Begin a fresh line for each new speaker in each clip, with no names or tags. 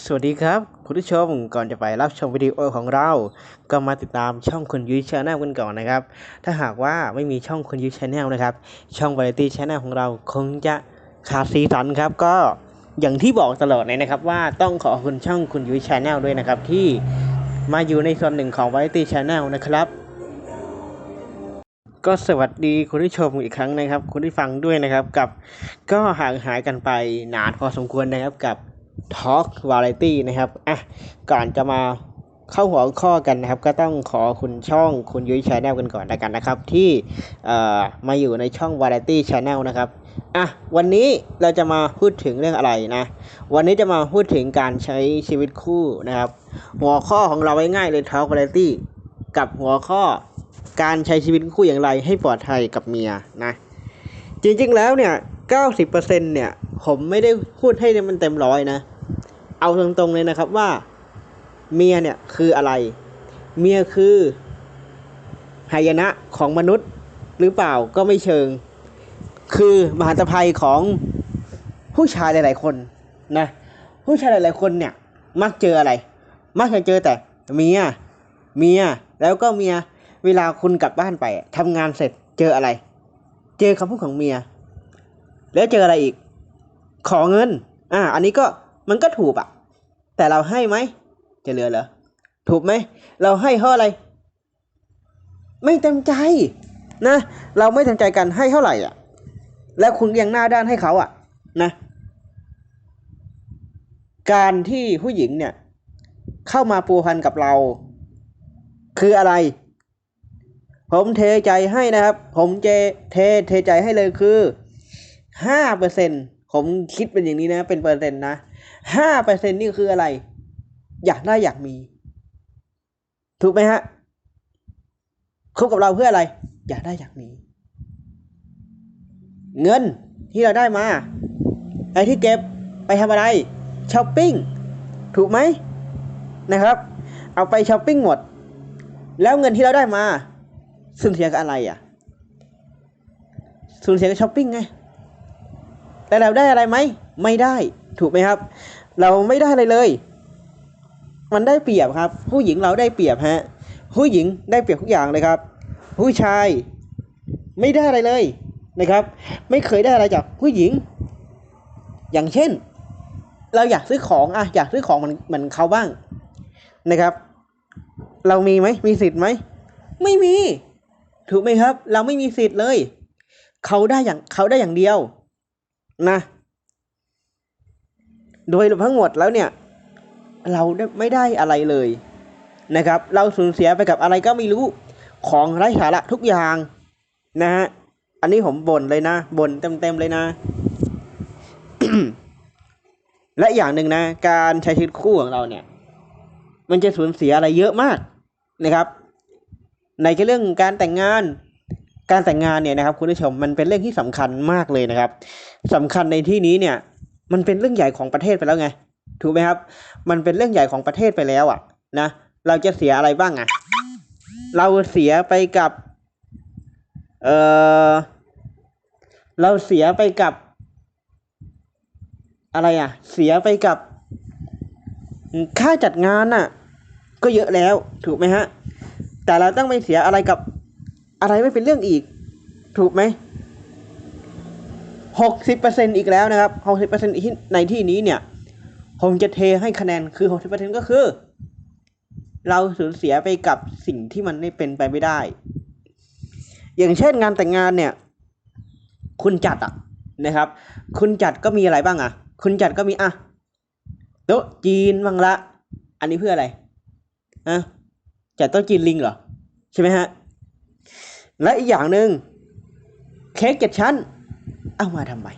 สวัสดีครับ คุณผู้ชมก่อนจะไปรับชมวิดีโอของเรา ก็มาติดตามช่องคุณยุ้ยชาแนลกันก่อนนะครับ ถ้าหากว่าไม่มีช่องคุณยุ้ยชาแนลนะครับ ช่องวาไรตี้ชาแนลของเราคงจะขาดสีสันครับ ก็อย่างที่บอกตลอดเลยนะครับ ว่าต้องขอคุณช่องคุณยุ้ยชาแนลด้วยนะครับ ที่มาอยู่ในส่วนหนึ่งของวาไรตี้ชาแนลนะครับ ก็สวัสดีคุณผู้ชมอีกครั้งนะครับ คุณที่ฟังด้วยนะครับกับ ก็ห่างหายกันไปนานพอสมควรนะครับกับ Talk Variety นะครับอะก่อนจะมาเข้าหัวข้อกันนะครับ ก็ต้องขอคุณช่องคุณยุ้ยชาแนลกันก่อนแล้วกันนะครับ ที่เอ่อมาอยู่ในช่อง Variety Channel นะครับอะวันนี้เราจะมาพูดถึงเรื่องอะไรนะ วันนี้จะมาพูดถึงการใช้ชีวิตคู่นะครับ หัวข้อของเราง่ายๆเลย Talk Variety กับหัวข้อการใช้ชีวิตคู่อย่างไรให้ปลอดภัยกับเมียนะ จริงๆแล้วเนี่ย 90%เนี่ย ผมไม่ได้พูดให้มันเต็มร้อยนะ เอาตรงๆเลยนะครับว่าเมียเนี่ยคืออะไร เมียคือหายนะของมนุษย์หรือเปล่าก็ไม่เชิง คือมหันตภัยของผู้ชายหลาย ๆ คนนะผู้ชายหลาย ๆ คนเนี่ยมักเจออะไร มักจะเจอแต่เมียเมียแล้วก็เมียเวลาคุณกลับบ้านไปทำงานเสร็จเจออะไร เจอคำพูดของเมีย แล้วเจออะไรอีก ขอเงิน อ่า อันนี้ก็ มันก็ถูกอะแต่เราให้ไหมจะเหลือเหรอถูกไหมเราให้เพราอะไร ไม่เต็มใจนะ เราไม่เต็มใจกันให้เท่าไหร่อะ แล้วคุณยังหน้าด้านให้เขาอะ นะ การที่ผู้หญิงเนี่ย เข้ามาปูพันกับเรา คืออะไร ผมเทใจให้นะครับ ผมเจเทเทใจให้เลยคือห้าเปอร์เซ็นผมคิดเป็นอย่างนี้นะ เป็นเปอร์เซ็นต์นะ ห้าเปอร์เซ็นนี่คืออะไร อยากได้อยากมี ถูกไหมฮะคบกับเราเพื่ออะไร อยากได้อยากมี เงินที่เราได้มา ไอ้ที่เก็บไปทำอะไรช้อปปิ้งถูกไหมนะครับ เอาไปช้อปปิ้งหมด แล้วเงินที่เราได้มาสูญเสียกับอะไรอะสูญเสียกับช้อปปิ้งไงแต่เราได้อะไรไหม ไม่ได้ ถูกไหมครับ เราไม่ได้อะไรเลย มันได้เปรียบครับ ผู้หญิงเราได้เปรียบฮะผู้หญิงได้เปรียบทุกอย่างเลยครับ ผู้ชายไม่ได้อะไรเลยนะครับ ไม่เคยได้อะไรจากผู้หญิง อย่างเช่น เราอยากซื้อของอะอยากซื้อของมันเหมือนเขาบ้างนะครับ เรามีไหมมีสิทธิ์ไหมไม่มี ถูกไหมครับ เราไม่มีสิทธิ์เลย เขาได้อย่างเขาได้อย่างเดียว นะ โดยทั้งหมดแล้วเนี่ย เราไม่ได้อะไรเลยนะครับ เราสูญเสียไปกับอะไรก็ไม่รู้ของไร้สาระทุกอย่างนะฮะอันนี้ผมบ่นเลยนะบ่นเต็มๆเลยนะ และอย่างหนึ่งนะ การใช้ชีวิตคู่ของเราเนี่ย มันจะสูญเสียอะไรเยอะมากนะครับ ในเรื่องการแต่งงานการแต่งงานเนี่ยนะครับ คุณผู้ชมมันเป็นเรื่องที่สำคัญมากเลยนะครับสำคัญในที่นี้เนี่ย มันเป็นเรื่องใหญ่ของประเทศไปแล้วไง ถูกไหมครับ มันเป็นเรื่องใหญ่ของประเทศไปแล้วอะนะ เราจะเสียอะไรบ้างอะเราเสียไปกับ เออเราเสียไปกับ อะไรอะเสียไปกับ ค่าจัดงานน่ะ ก็เยอะแล้ว ถูกไหมฮะ แต่เราต้องไม่เสียอะไรกับ อะไรไม่เป็นเรื่องอีก ถูกไหม หกสิบเปอร์เซ็นอีกแล้วนะครับหกสิบเปอร์เซ็นในที่นี้เนี่ย ผมจะเทให้คะแนนคือหกสิบเปอร์เซ็นก็คือ เราสูญเสียไปกับสิ่งที่มันไม่เป็นไปไม่ได้ อย่างเช่นงานแต่งงานเนี่ย คุณจัดอะนะครับ คุณจัดก็มีอะไรบ้างอะคุณจัดก็มีอะโต๊ะจีนบ้างละ อันนี้เพื่ออะไรอะจัดโต๊ะจีนลิงเหรอ ใช่ไหมฮะ และอีกอย่างหนึ่งเค้กเจ็ดชั้น เอามาทำไม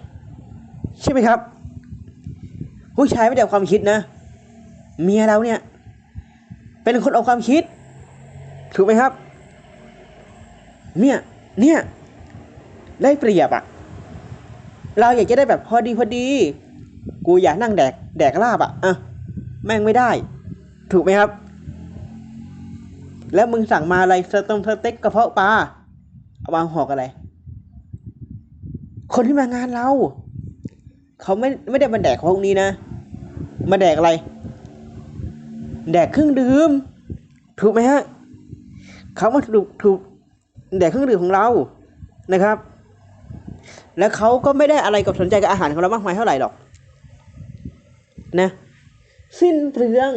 ใช่ไหมครับ ผู้ชายไม่ได้เอาความคิดนะ เมียเราเนี่ย เป็นคนเอาความคิด ถูกไหมครับ เนี่ยเนี่ยได้เปรียบอะเราอยากจะได้แบบพอดีพอดี กูอยากนั่งแดกแดกลาบอะอะแม่งไม่ได้ ถูกไหมครับ แล้วมึงสั่งมาอะไรสตงสเต็กกระเพาะปลาเอาวางหอกอะไร คนที่มางานเรา เขาไม่ไม่ได้มาแดกพวกนี้นะ มาแดกอะไร แดกเครื่องดื่ม ถูกไหมฮะ เขามาถูกถูกแดกเครื่องดื่มของเรานะครับ แล้วเขาก็ไม่ได้อะไรกับสนใจกับอาหารของเรามากมายเท่าไหร่หรอก นะ สิ้นเปลือง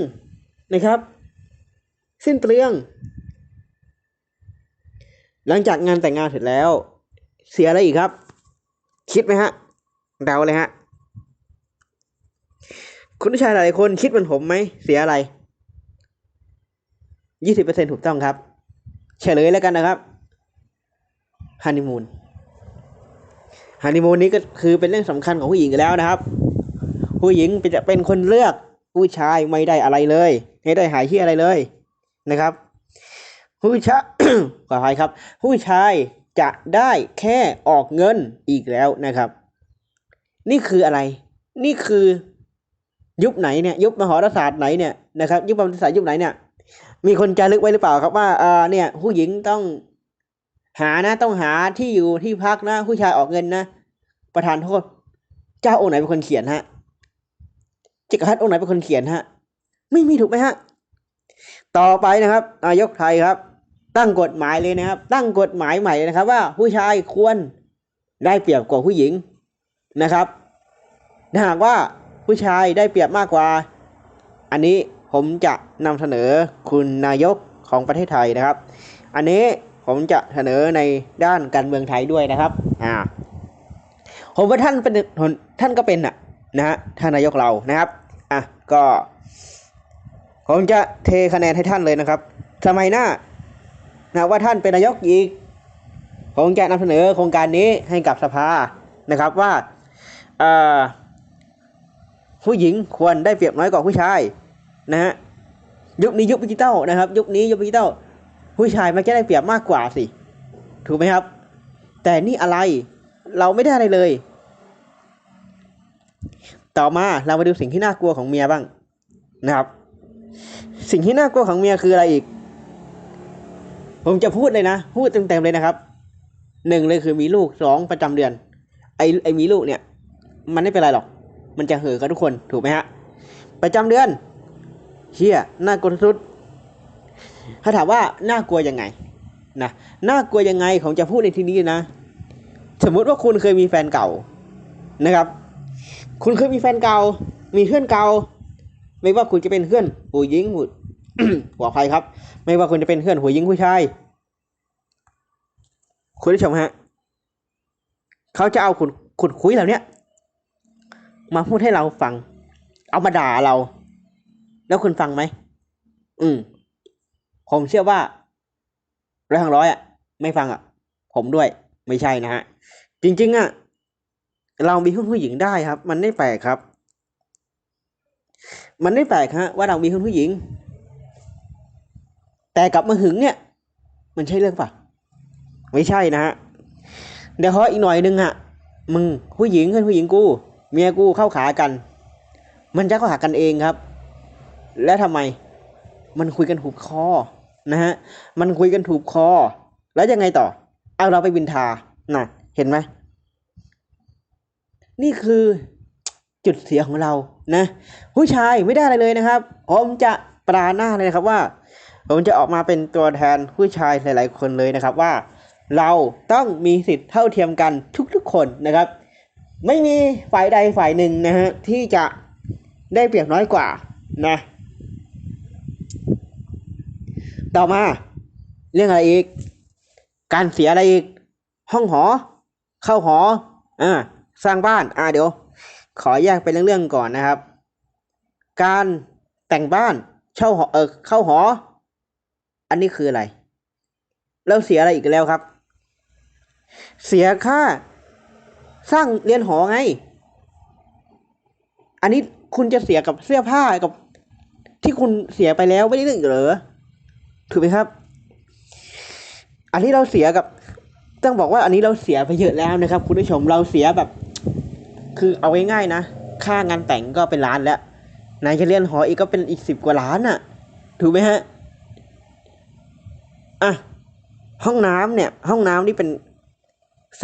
นะครับ สิ้นเปลือง หลังจากงานแต่งงานเสร็จแล้ว เสียอะไรอีกครับ คิดไหมฮะ เดาเลยฮะ คุณผู้ชายหลายคนคิดเหมือนผมไหม เสียอะไร ยี่สิบเปอร์เซ็นถูกต้องครับ เฉลยแล้วกันนะครับ ฮันนีมูน ฮันนีมูนนี้ก็คือเป็นเรื่องสำคัญของผู้หญิงอยู่แล้วนะครับ ผู้หญิงจะเป็นคนเลือก ผู้ชายไม่ได้อะไรเลย ไม่ได้หายที่อะไรเลยนะครับ ผู้ชายขออภัยครับ ผู้ชาย จะได้แค่ออกเงินอีกแล้วนะครับ นี่คืออะไร นี่คือยุคไหนเนี่ยยุคมหรศาสตร์ไหนเนี่ยนะครับยุคประวัติศาสตร์ยุคไหนเนี่ยมีคนจารึกไว้หรือเปล่าครับว่าเอ่าเนี่ย ผู้หญิงต้องหานะต้องหาที่อยู่ที่พักนะ ผู้ชายออกเงินนะ ประธานโทษ เจ้าองค์ไหนเป็นคนเขียนฮะจักรพรรดิองค์ไหนเป็นคนเขียนฮะ ไม่มีถูกไหมฮะ ต่อไปนะครับนายกไทยครับ ตั้งกฎหมายเลยนะครับ ตั้งกฎหมายใหม่เลยนะครับ ว่าผู้ชายควรได้เปรียบกว่าผู้หญิงนะครับถ้าหากว่าผู้ชายได้เปรียบมากกว่า อันนี้ผมจะนำเสนอคุณนายกของประเทศไทยนะครับ อันนี้ผมจะเสนอในด้านการเมืองไทยด้วยนะครับ อ่า ผมว่าท่านเป็นท่านก็เป็นน่ะนะฮะท่านนายกเรานะครับ อะก็ ผมจะเทคะแนนให้ท่านเลยนะครับ สมัยหน้า นะว่าท่านเป็นนายกอีก ผมจะนำเสนอโครงการนี้ให้กับสภานะครับว่าผู้หญิงควรได้เปรียบน้อยกว่าผู้ชายนะฮะยุคนี้ยุคดิจิตอลนะครับ ยุคนี้ยุคดิจิตอลผู้ชายมันจะได้เปรียบมากกว่าสิ ถูกไหมครับ แต่นี่อะไรเราไม่ได้อะไรเลย ต่อมาเรามาดูสิ่งที่น่ากลัวของเมียบ้างนะครับ สิ่งที่น่ากลัวของเมียคืออะไรอีก ผมจะพูดเลยนะ พูดเต็มๆเลยนะครับหนึ่งเลยคือมีลูกสองประจำเดือน ไอไอมีลูกเนี่ย มันไม่เป็นไรหรอก มันจะเห่อกันทุกคนถูกไหมฮะ ประจำเดือนเฮียน่ากลัวสุดถ้าถามว่าน่ากลัวยังไงนะน่ากลัวยังไงผมจะพูดในที่นี้นะ สมมุติว่าคุณเคยมีแฟนเก่านะครับ คุณเคยมีแฟนเก่า มีเพื่อนเก่า ไม่ว่าคุณจะเป็นเพื่อนผู้หญิง ผู้หัวใครับ ไม่ว่าคุณจะเป็นเพื่อนผู้หญิงผู้ชายคุณผู้ชมฮะเขาจะเอาขุดขุดคุยเหล่านี้มาพูดให้เราฟัง เอามาด่าเรา แล้วคุณฟังไหมอืมผมเชื่อว่าร้อยทางร้อยอะ ไม่ฟังอะ ผมด้วยไม่ใช่นะฮะ จริง ๆ อะ เรามีเพื่อนผู้หญิงได้ครับ มันไม่แปลกครับ มันไม่แปลกฮะว่าเรามีเพื่อนผู้หญิง แต่กลับมาหึงเนี่ย มันใช่เรื่องปะไม่ใช่นะฮะเดี๋ยวเขออีกหน่อยนึงอะมึงผู้หญิงเพื่อนผู้หญิงกูเมียกูเข้าขากัน มันจะเข้าหากันเองครับ แล้วทำไมมันคุยกันถูกคอนะฮะมันคุยกันถูกคอ แล้วยังไงต่อ เอาเราไปบินทาน่ะเห็นไหมนี่คือจุดเสียของเรานะ ผู้ชายไม่ได้อะไรเลยนะครับ ผมจะปราหน้าเลยนะครับว่า ผมจะออกมาเป็นตัวแทนผู้ชายหลาย ๆ คนเลยนะครับว่า เราต้องมีสิทธิ์เท่าเทียมกันทุกๆ คนนะครับ ไม่มีฝ่ายใดฝ่ายหนึ่งนะฮะที่จะได้เปรียบน้อยกว่านะ ต่อมาเรื่องอะไรอีก การเสียอะไรอีก ห้องหอ เข้าหออ่าสร้างบ้านอ่าเดี๋ยว ขอแยกเป็นเรื่องๆก่อนนะครับ การแต่งบ้านเช่าหอเออเข้าหอ อันนี้คืออะไรแล้วเสียอะไรอีกแล้วครับ เสียค่า สร้างเรียนหอไง อันนี้คุณจะเสียกับเสื้อผ้ากับ ที่คุณเสียไปแล้วไม่ได้เรื่องเหรอถูกไหมครับ อันนี้เราเสียกับ ต้องบอกว่าอันนี้เราเสียไปเยอะแล้วนะครับ คุณผู้ชมเราเสียแบบ คือเอาง่ายๆนะค่างานแต่งก็เป็นล้านแล้วไหนจะเรียนหออีกก็เป็นอีกสิบกว่าล้านอะ่ะ ถูกไหมฮะ อะห้องน้ำเนี่ย ห้องน้ำนี่เป็น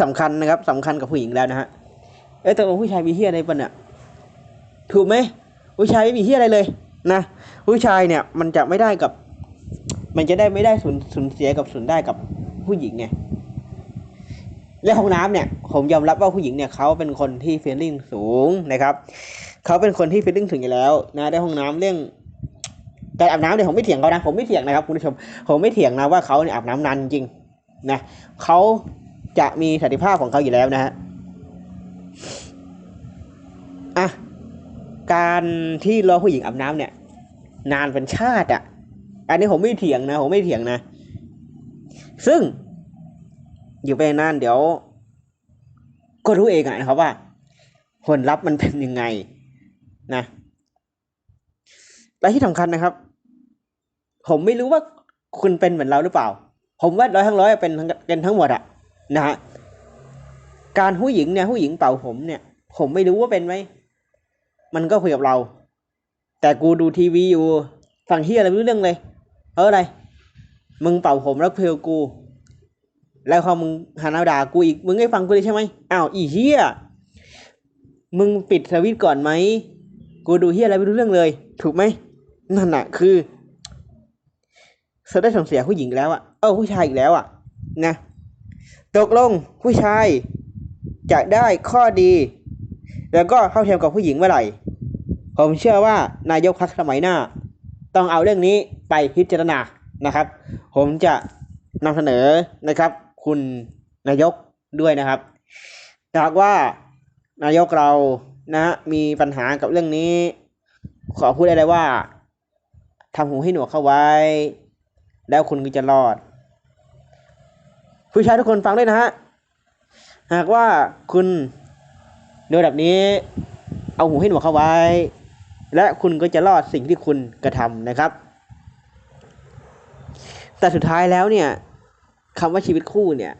สำคัญนะครับสำคัญกับผู้หญิงแล้วนะฮะเอ้ยแต่ว่าผู้ชายมีเฮียอะไรปะเนี่ยถูกไหมผู้ชายไม่มีเฮียอะไรเลย นะผู้ชายเนี่ย มันจะไม่ได้กับ มันจะได้ไม่ได้สูญสูญเสียกับสูญได้กับผู้หญิงไงและห้องน้ำเนี่ยผมยอมรับว่าผู้หญิงเนี่ยเขาเป็นคนที่เฟลลิ่งสูงนะครับเขาเป็นคนที่เฟลลิ่งถึงอยู่แล้ว นะได้ห้องน้ำเรื่อง การอาบน้ำเนี่ยผมไม่เถียงเขานะผมไม่เถียงนะครับคุณผู้ชมผมไม่เถียงนะว่าเขาเนี่ยอาบน้ำนานจริงนะเขาจะมีศักยภาพของเขาอยู่แล้วนะฮะอะการที่รอผู้หญิงอาบน้ำเนี่ย นานเป็นชาติอะ อันนี้ผมไม่เถียงนะผมไม่เถียงนะ ซึ่ง อยู่ไปนานเดี๋ยว ก็รู้เองอะนะครับว่า ผลลัพธ์มันเป็นยังไง นะ และที่สำคัญนะครับ ผมไม่รู้ว่าคุณเป็นเหมือนเราหรือเปล่า ผมว่าร้อยทั้งร้อยเป็นทั้งเป็นทั้งหมดอะนะฮะการผู้หญิงเนี่ยผู้หญิงเป่าผมเนี่ย ผมไม่รู้ว่าเป็นไหมมันก็คุยกับเรา แต่กูดูทีวีอยู่ฟังเฮียอะไรไม่รู้เรื่องเลย เอออะไร มึงเป่าผมแล้วเพลกู แล้วพอมึงหันาด่ากูอีกมึงไม่ฟังกูเลยใช่ไหมอ้าวอีเฮียมึงปิดสวิตก่อนไหมกูดูเฮียอะไรไม่รู้เรื่องเลย ถูกไหม นั่นน่ะ คือเธอได้ส่งเสียผู้หญิงแล้วอะเออผู้ชายอีกแล้วอะนะตกลงผู้ชายจะได้ข้อดี แล้วก็เข้าเทียมกับผู้หญิงเมื่อไหร่ ผมเชื่อว่านายกพักสมัยหน้า ต้องเอาเรื่องนี้ไปพิจารณานะครับ ผมจะนำเสนอนะครับ คุณนายกด้วยนะครับหากว่านายกเรานะมีปัญหากับเรื่องนี้ ขอพูดได้เลยว่า ทำหูให้หนวกเข้าไว้ แล้วคุณก็จะรอด ผู้ชายทุกคนฟังด้วยนะฮะ หากว่าคุณโดยแบบนี้ เอาหูให้หนวกเข้าไว้ และคุณก็จะรอดสิ่งที่คุณกระทำนะครับ แต่สุดท้ายแล้วเนี่ยคำว่าชีวิตคู่เนี่ย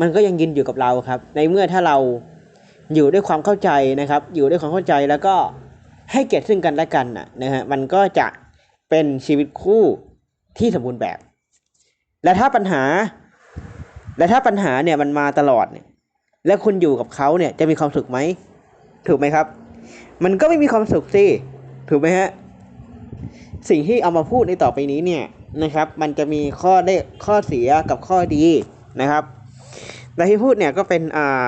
มันก็ยังยืนอยู่กับเราครับ ในเมื่อถ้าเราอยู่ด้วยความเข้าใจนะครับ อยู่ด้วยความเข้าใจแล้วก็ให้เกียรติซึ่งกันและกันนะฮะมันก็จะ เป็นชีวิตคู่ที่สมบูรณ์แบบ และถ้าปัญหา และถ้าปัญหาเนี่ยมันมาตลอดเนี่ย และคุณอยู่กับเขาเนี่ยจะมีความสุขไหมถูกไหมครับ มันก็ไม่มีความสุขสิถูกไหมฮะสิ่งที่เอามาพูดในต่อไปนี้เนี่ยนะครับ มันจะมีข้อได้ข้อเสียกับข้อดีนะครับและที่พูดเนี่ยก็เป็นอ่า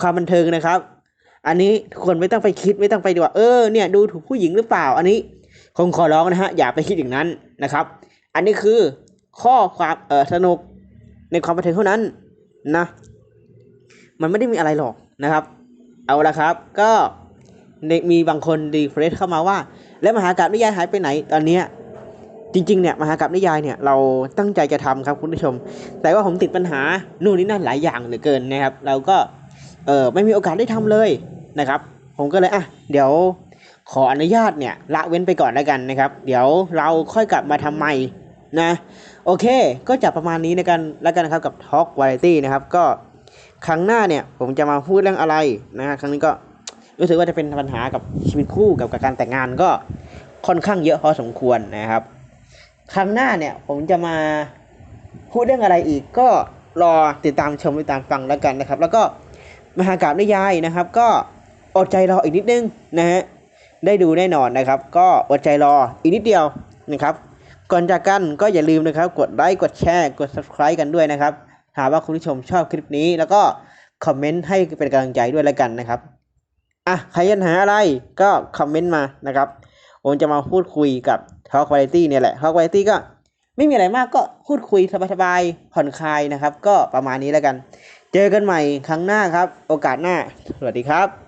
ความบันเทิงนะครับ อันนี้ทุกคนไม่ต้องไปคิดไม่ต้องไปดูว่าเออเนี่ยดูถูกผู้หญิงหรือเปล่า อันนี้ คงขอร้องนะฮะอย่าไปคิดอย่างนั้นนะครับ อันนี้คือข้อความเออสนุกในความบันเทิงเท่านั้นนะ มันไม่ได้มีอะไรหรอกนะครับ เอาละครับ ก็มีบางคนดีเฟรชเข้ามาว่า แล้วมหากาบนิยายหายไปไหนตอนเนี้ยจริงๆเนี่ยมหากาบนิยายเนี่ยเราตั้งใจจะทำครับคุณผู้ชม แต่ว่าผมติดปัญหานู่นนี่นั่นหลายอย่างเหลือเกินนะครับ เราก็เออไม่มีโอกาสได้ทำเลยนะครับ ผมก็เลยอะเดี๋ยว ขออนุญาตเนี่ยละเว้นไปก่อนแล้วกันนะครับ เดี๋ยวเราค่อยกลับมาทำใหม่นะ โอเค ก็จะประมาณนี้ในกันแล้วกันนะครับกับ Talk Variety นะครับ ก็ครั้งหน้าเนี่ยผมจะมาพูดเรื่องอะไรนะครั้งนี้ก็รู้สึกว่าจะเป็นปัญหากับชีวิตคู่กับการแต่งงานก็ค่อนข้างเยอะพอสมควรนะครับ ครั้งหน้าเนี่ยผมจะมาพูดเรื่องอะไรอีกก็รอติดตามชมติดตามฟังแล้วกันนะครับ แล้วก็มหากราบนิยายนะครับ ก็อดใจรออีกนิดนึงนะฮะ ได้ดูแน่นอนนะครับ ก็อดใจรออีกนิดเดียวนะครับ ก่อนจากกันก็อย่าลืมนะครับ กดไลค์กดแชร์กด subscribe กันด้วยนะครับ หากว่าคุณผู้ชมชอบคลิปนี้ แล้วก็คอมเมนต์ให้เป็นกำลังใจด้วยแล้วกันนะครับอะใครยันหาอะไรก็คอมเมนต์มานะครับผมจะมาพูดคุยกับ Talk Variety เนี่ยแหละ Talk Variety ก็ไม่มีอะไรมากก็พูดคุยสบายๆผ่อนคลายนะครับ ก็ประมาณนี้แล้วกัน เจอกันใหม่ครั้งหน้าครับ โอกาสหน้า สวัสดีครับ